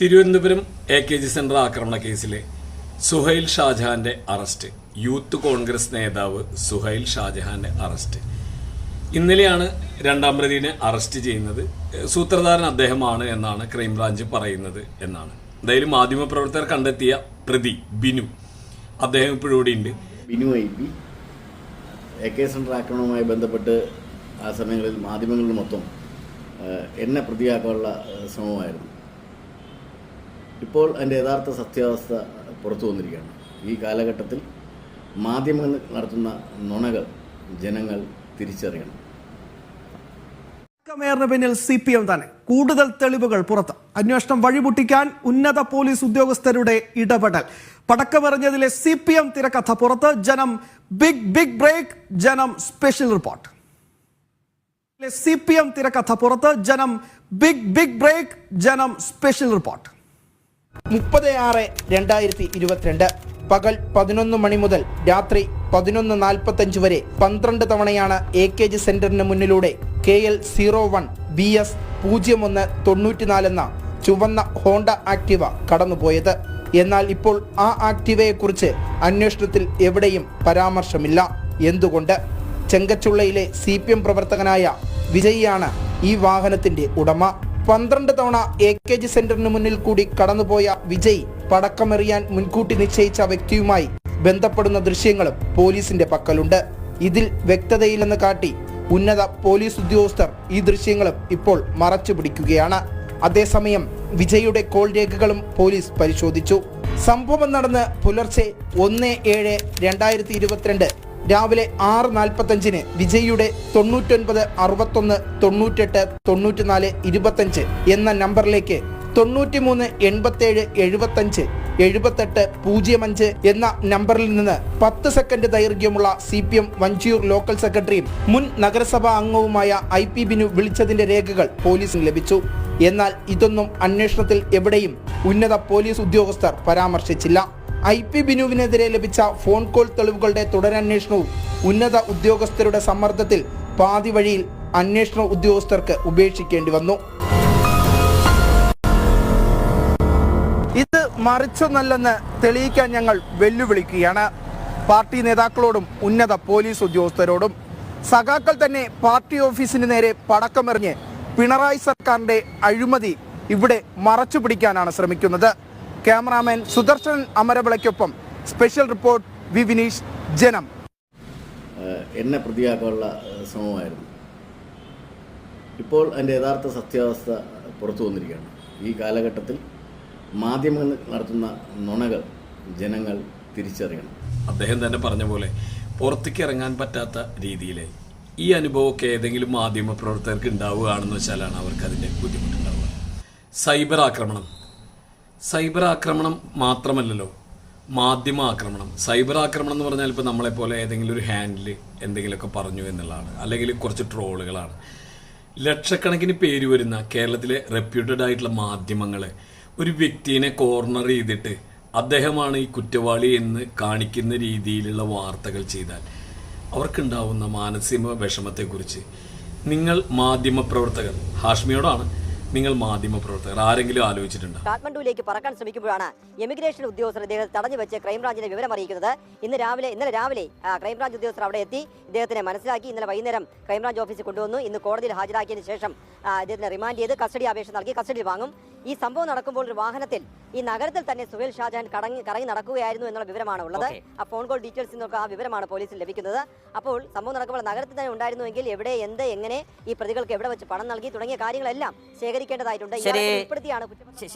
Thiruvananthapuram A K G centre ആക്രമണ കേസിലെ സുഹൈൽ ഷാജഹാന്റെ അറസ്റ്റ്. യൂത്ത് കോൺഗ്രസ് നേതാവ് സുഹൈൽ ഷാജഹാന്റെ അറസ്റ്റ്. ഇന്നലെയാണ് രണ്ടാം പ്രതിനെ അറസ്റ്റ് ചെയ്യുന്നത്. സൂത്രധാരൻ അദ്ദേഹമാണ് എന്നാണ് ക്രൈംബ്രാഞ്ച് പറയുന്നത് എന്നാണ്. എന്തായാലും മാധ്യമപ്രവർത്തകർ കണ്ടെത്തിയ പ്രതി ബിനു. അദ്ദേഹം ഇപ്പോഴും ഉണ്ട് Binu I P. A K centre ആക്രമണവുമായി ബന്ധപ്പെട്ട് ആ സമയങ്ങളിൽ മാധ്യമങ്ങളിൽ മൊത്തം എന്നെ പ്രതിയാക്കാനുള്ള ശ്രമമായിരുന്നു. ഇപ്പോൾ അതിന്റെ യഥാർത്ഥ സത്യാവസ്ഥ പുറത്തു വന്നിരിക്കുകയാണ്. ഈ കാലഘട്ടത്തിൽ മാധ്യമങ്ങൾ നടത്തുന്ന നുണകൾ ജനങ്ങൾ തിരിച്ചറിയണം. മേയറിന് പിന്നിൽ സി പി എം തന്നെ. കൂടുതൽ തെളിവുകൾ പുറത്ത്. അന്വേഷണം വഴിമുട്ടിക്കാൻ ഉന്നത പോലീസ് ഉദ്യോഗസ്ഥരുടെ ഇടപെടൽ. പടക്കമെറിഞ്ഞതിലെ സി പി എം തിരക്കഥ പുറത്ത്. Janam big big break. Janam special report. C P M തിരക്കഥ പുറത്ത്. Janam big big break. Janam special report. മുപ്പത് ആറ് രണ്ടായിരത്തി ഇരുപത്തിരണ്ട് പകൽ പതിനൊന്ന് മണി മുതൽ രാത്രി പതിനൊന്ന് നാൽപ്പത്തഞ്ച് വരെ പന്ത്രണ്ട് തവണയാണ് എ കെ ജി സെന്ററിന് മുന്നിലൂടെ K L zero one B S പൂജ്യം ഒന്ന് തൊണ്ണൂറ്റിനാല് എന്ന ചുവന്ന ഹോണ്ട ആക്ടിവ കടന്നുപോയത്. എന്നാൽ ഇപ്പോൾ ആ ആക്ടിവയെക്കുറിച്ച് അന്വേഷണത്തിൽ എവിടെയും പരാമർശമില്ല. എന്തുകൊണ്ട്? ചെങ്കച്ചുള്ളയിലെ സി പി എം പ്രവർത്തകനായ വിജയിയാണ് ഈ വാഹനത്തിന്റെ ഉടമ. പന്ത്രണ്ട് തവണ എ കെ ജി സെന്ററിന് മുന്നിൽ കൂടി കടന്നുപോയ വിജയ് പടക്കമെറിയാൻ മുൻകൂട്ടി നിശ്ചയിച്ച വ്യക്തിയുമായി ബന്ധപ്പെടുന്ന ദൃശ്യങ്ങളും പോലീസിന്റെ പക്കലുണ്ട്. ഇതിൽ വ്യക്തതയില്ലെന്ന് കാട്ടി ഉന്നത പോലീസ് ഉദ്യോഗസ്ഥർ ഈ ദൃശ്യങ്ങളും ഇപ്പോൾ മറച്ചു പിടിക്കുകയാണ്. അതേസമയം വിജയുടെ കോൾ രേഖകളും പോലീസ് പരിശോധിച്ചു. സംഭവം നടന്ന് പുലർച്ചെ ഒന്ന് ഏഴ് രണ്ടായിരത്തി ഇരുപത്തിരണ്ട് രാവിലെ ആറ് നാൽപ്പത്തഞ്ചിന് വിജയിയുടെ തൊണ്ണൂറ്റൊൻപത് അറുപത്തൊന്ന് തൊണ്ണൂറ്റെട്ട് തൊണ്ണൂറ്റിനാല് ഇരുപത്തഞ്ച് എന്ന നമ്പറിലേക്ക് തൊണ്ണൂറ്റിമൂന്ന് എൺപത്തേഴ് എഴുപത്തഞ്ച് എഴുപത്തെട്ട് പൂജ്യം അഞ്ച് എന്ന നമ്പറിൽ നിന്ന് പത്ത് സെക്കൻഡ് ദൈർഘ്യമുള്ള C P M Vanchiyoor local സെക്രട്ടറിയും മുൻ നഗരസഭാ അംഗവുമായ ഐ പി ബിനു വിളിച്ചതിന്റെ രേഖകൾ പോലീസിന് ലഭിച്ചു. എന്നാൽ ഇതൊന്നും അന്വേഷണത്തിൽ എവിടെയും ഉന്നത പോലീസ് ഉദ്യോഗസ്ഥർ പരാമർശിച്ചില്ല. ഐ പി ബിനുവിനെതിരെ ലഭിച്ച ഫോൺ കോൾ തെളിവുകളുടെ തുടരന്വേഷണവും ഉന്നത ഉദ്യോഗസ്ഥരുടെ സമ്മർദ്ദത്തിൽ പാതി വഴിയിൽ അന്വേഷണ ഉദ്യോഗസ്ഥർക്ക് ഉപേക്ഷിക്കേണ്ടി വന്നു. ഇത് മറിച്ചൊന്നല്ലെന്ന് തെളിയിക്കാൻ ഞങ്ങൾ വെല്ലുവിളിക്കുകയാണ്. പാർട്ടി നേതാക്കളോടും ഉന്നത പോലീസ് ഉദ്യോഗസ്ഥരോടും. സഖാക്കൾ തന്നെ പാർട്ടി ഓഫീസിന് നേരെ പടക്കമെറിഞ്ഞ് പിണറായി സർക്കാരിന്റെ അഴിമതി ഇവിടെ മറച്ചു പിടിക്കാനാണ് ശ്രമിക്കുന്നത്. Cameraman Sudarshan അമരവിളയ്ക്കൊപ്പം. Special report V Vineesh Janam. എന്നെ പ്രതിയാക്കാനുള്ള ശ്രമമായിരുന്നു. ഇപ്പോൾ അതിന്റെ യഥാർത്ഥ സത്യാവസ്ഥ പുറത്തു വന്നിരിക്കുകയാണ്. ഈ കാലഘട്ടത്തിൽ മാധ്യമങ്ങൾ നടത്തുന്ന നുണകൾ ജനങ്ങൾ തിരിച്ചറിയണം. അദ്ദേഹം തന്നെ പറഞ്ഞ പോലെ പുറത്തേക്ക് ഇറങ്ങാൻ പറ്റാത്ത രീതിയിൽ ഈ അനുഭവമൊക്കെ ഏതെങ്കിലും മാധ്യമ പ്രവർത്തകർക്ക് ഉണ്ടാവുകയാണെന്ന് വെച്ചാലാണ് അവർക്ക് അതിന്റെ ബുദ്ധിമുട്ടുണ്ടാവുക. സൈബർ ആക്രമണം. സൈബർ ആക്രമണം മാത്രമല്ലല്ലോ മാധ്യമ ആക്രമണം. സൈബർ ആക്രമണം എന്ന് പറഞ്ഞാൽ ഇപ്പോൾ നമ്മളെപ്പോലെ ഏതെങ്കിലും ഒരു ഹാൻഡിൽ എന്തെങ്കിലുമൊക്കെ പറഞ്ഞു എന്നുള്ളതാണ്. അല്ലെങ്കിൽ കുറച്ച് ട്രോളുകളാണ്. ലക്ഷക്കണക്കിന് പേര് വരുന്ന കേരളത്തിലെ റെപ്യൂട്ടഡ് ആയിട്ടുള്ള മാധ്യമങ്ങൾ ഒരു വ്യക്തിയെ കോർണർ ചെയ്തിട്ട് അദ്ദേഹമാണ് ഈ കുറ്റവാളി എന്ന് കാണിക്കുന്ന രീതിയിലുള്ള വാർത്തകൾ ചെയ്താൽ അവർക്കുണ്ടാവുന്ന മാനസിക വിഷമത്തെക്കുറിച്ച്. നിങ്ങൾ മാധ്യമ പ്രവർത്തകർ ഹാഷ്മിയോടാണ് നിങ്ങൾ മാധ്യമ പ്രവർത്തകർ ആരെങ്കിലും ആലോചിച്ചിട്ടുണ്ടോ? കാഠ്മണ്ഡുവിലേക്ക് പറക്കാൻ ശ്രമിക്കുമ്പോഴാണ് എമിഗ്രേഷൻ ഉദ്യോഗസ്ഥർ ഇദ്ദേഹത്തെ തടഞ്ഞു വെച്ച് ക്രൈംബ്രാഞ്ചിനെ വിവരം അറിയിക്കുന്നത്. ഇന്ന് രാവിലെ ഇന്നലെ രാവിലെ ക്രൈംബ്രാഞ്ച് ഉദ്യോഗസ്ഥർ അവിടെ എത്തി. ഇദ്ദേഹത്തിനെ മനസ്സിലാക്കി ഇന്നലെ വൈകുന്നേരം ക്രൈംബ്രാഞ്ച് ഓഫീസിൽ കൊണ്ടുവന്നു. ഇന്ന് കോടതിയിൽ ഹാജരാക്കിയതിനു ശേഷം ഇദ്ദേഹത്തിനെ റിമാൻഡ് ചെയ്ത് കസ്റ്റഡി അപേക്ഷ നൽകി കസ്റ്റഡി വാങ്ങും. ഈ സംഭവം നടക്കുമ്പോൾ ഒരു വാഹനത്തിൽ ഈ നഗരത്തിൽ തന്നെ സുഹേൽ ഷാജഹാൻ കടങ്ങി കറങ്ങി നടക്കുകയായിരുന്നു എന്നുള്ള വിവരമാണ് ഉള്ളത് ആ ഫോൺ കോൾ ഡീറ്റെയിൽസ് നിന്നൊക്കെ ആ വിവരമാണ് പോലീസിൽ ലഭിക്കുന്നത്. അപ്പോൾ സംഭവം നടക്കുമ്പോൾ നഗരത്തിൽ തന്നെ ഉണ്ടായിരുന്നുവെങ്കിൽ എവിടെ എന്ത് എങ്ങനെ ഈ പ്രതികൾക്ക് എവിടെ വെച്ച് പണം നൽകി തുടങ്ങിയ കാര്യങ്ങളെല്ലാം ശേഖരിക്കേണ്ടതായിട്ടുണ്ട്.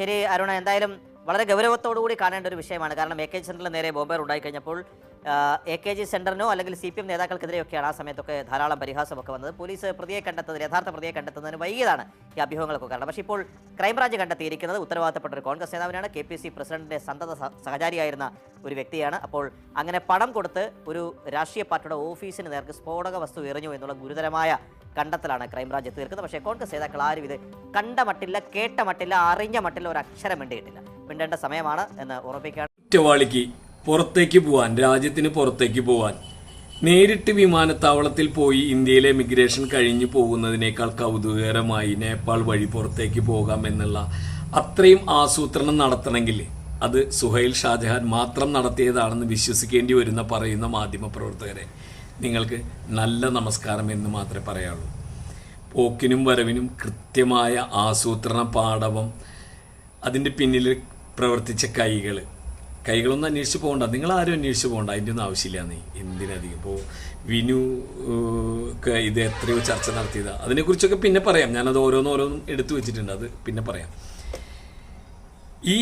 ശരി. അരുണ. എന്തായാലും വളരെ ഗൗരവത്തോടു കൂടി കാണേണ്ട ഒരു വിഷയമാണ്. കാരണം എ കെ ജി സെന്ററിന് നേരെ ബോംബേർ ഉണ്ടായിക്കഴിഞ്ഞപ്പോൾ എ കെ ജി സെന്ററിനോ അല്ലെങ്കിൽ സി പി എം നേതാക്കൾക്കെതിരെയൊക്കെയാണ് ആ സമയത്തൊക്കെ ധാരാളം പരിഹാസമൊക്കെ വന്നത്. പോലീസ് പ്രതിയെ കണ്ടെത്തുന്നത് യഥാർത്ഥ പ്രതിയെ കണ്ടെത്തുന്നതിന് വൈകിയതാണ് ഈ അഭ്യൂഹങ്ങളൊക്കെ കാരണം. പക്ഷേ ഇപ്പോൾ ക്രൈംബ്രാഞ്ച് കണ്ടെത്തിയിരിക്കുന്നത് ഉത്തരവാദിത്തപ്പെട്ട ഒരു കോൺഗ്രസ് നേതാവിനാണ്. കെ പി സി പ്രസിഡന്റിന്റെ സന്തത സഹ- സഹചാരിയായിരുന്ന ഒരു വ്യക്തിയാണ്. അപ്പോൾ അങ്ങനെ പണം കൊടുത്ത് ഒരു രാഷ്ട്രീയ പാർട്ടിയുടെ ഓഫീസിന് നേർക്ക് സ്ഫോടക വസ്തു എറിഞ്ഞു എന്നുള്ള ഗുരുതരമായ കണ്ടെത്തലാണ് ക്രൈംബ്രാഞ്ച് എത്തി നിൽക്കുന്നത്. പക്ഷേ കോൺഗ്രസ് നേതാക്കൾ ആരും ഇത് കണ്ട മട്ടില്ല കേട്ട മട്ടില്ല അറിഞ്ഞ മട്ടില്ല ഒരു അക്ഷരം മിണ്ടിയിട്ടില്ല. മിണ്ടേണ്ട സമയമാണ് എന്ന് ഉറപ്പിക്കാൻ കുറ്റവാളിക്ക് പുറത്തേക്ക് പോവാൻ രാജ്യത്തിന് പുറത്തേക്ക് പോവാൻ. നേരിട്ട് വിമാനത്താവളത്തിൽ പോയി ഇന്ത്യയിലെ ഇമിഗ്രേഷൻ കഴിഞ്ഞു പോകുന്നതിനേക്കാൾ കൗതുകകരമായി നേപ്പാൾ വഴി പുറത്തേക്ക് പോകാം എന്നുള്ള അത്രയും ആസൂത്രണം നടത്തണമെങ്കിൽ അത് സുഹൈൽ ഷാജഹാൻ മാത്രം നടത്തിയതാണെന്ന് വിശ്വസിക്കേണ്ടി വരുന്ന പറയുന്ന മാധ്യമപ്രവർത്തകരെ നിങ്ങൾക്ക് നല്ല നമസ്കാരം എന്ന് മാത്രമേ പറയാനുള്ളൂ. പോക്കിനും വരവിനും കൃത്യമായ ആസൂത്രണ പാടവം അതിന്റെ പിന്നിൽ പ്രവർത്തിച്ച കൈകൾ കൈകളൊന്നും അന്വേഷിച്ച് പോകണ്ട. നിങ്ങൾ ആരും അന്വേഷിച്ച് പോകണ്ട. അതിന്റെ ഒന്നും ആവശ്യമില്ല നീ. എന്തിനധികം? ഇപ്പോൾ വിനു ഇത് എത്രയോ ചർച്ച നടത്തിയതാണ് അതിനെക്കുറിച്ചൊക്കെ പിന്നെ പറയാം. ഞാനത് ഓരോന്നോരോന്നും എടുത്തു വെച്ചിട്ടുണ്ട്. അത് പിന്നെ പറയാം. ഈ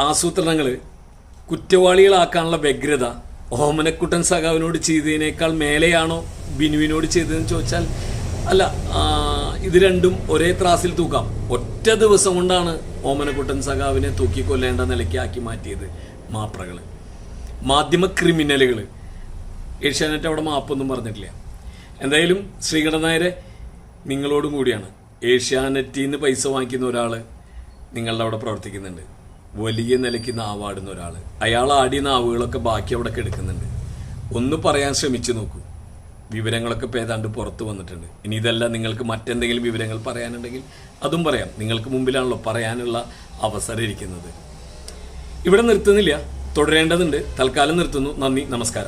ആസൂത്രണങ്ങൾ കുറ്റവാളികളാക്കാനുള്ള വ്യഗ്രത ഓമനക്കുട്ടൻ സഖാവിനോട് ചെയ്തതിനേക്കാൾ മേലെയാണോ ബിനുവിനോട് ചെയ്തതെന്ന് ചോദിച്ചാൽ അല്ല ഇത് രണ്ടും ഒരേ ത്രാസിൽ തൂക്കാം. ഒറ്റ ദിവസം കൊണ്ടാണ് ഓമനക്കുട്ടൻ സഖാവിനെ തൂക്കിക്കൊല്ലേണ്ട നിലയ്ക്ക് ആക്കി മാറ്റിയത് മാപ്രകൾ മാധ്യമ ക്രിമിനലുകൾ ഏഷ്യാനെറ്റ് അവിടെ മാപ്പൊന്നും പറഞ്ഞിട്ടില്ല. എന്തായാലും ശ്രീകണ്ഠൻ നായരെ നിങ്ങളോടും കൂടിയാണ്. ഏഷ്യാനെറ്റിൽ നിന്ന് പൈസ വാങ്ങിക്കുന്ന ഒരാൾ നിങ്ങളുടെ അവിടെ പ്രവർത്തിക്കുന്നുണ്ട്. വലിയ നിലയ്ക്ക് നാവാടുന്ന ഒരാൾ അയാൾ ആടിയ നാവുകളൊക്കെ ബാക്കി അവിടെ എടുക്കുന്നുണ്ട് ഒന്ന് പറയാൻ ശ്രമിച്ചു നോക്കൂ. വിവരങ്ങളൊക്കെ ഇപ്പോൾ ഏതാണ്ട് പുറത്തു വന്നിട്ടുണ്ട്. ഇനി ഇതല്ല നിങ്ങൾക്ക് മറ്റെന്തെങ്കിലും വിവരങ്ങൾ പറയാനുണ്ടെങ്കിൽ അതും പറയാം. നിങ്ങൾക്ക് മുമ്പിലാണല്ലോ പറയാനുള്ള അവസരം ഇരിക്കുന്നത്. ഇവിടെ നിർത്തുന്നില്ല. തുടരേണ്ടതുണ്ട്. തൽക്കാലം നിർത്തുന്നു. നന്ദി. നമസ്കാരം.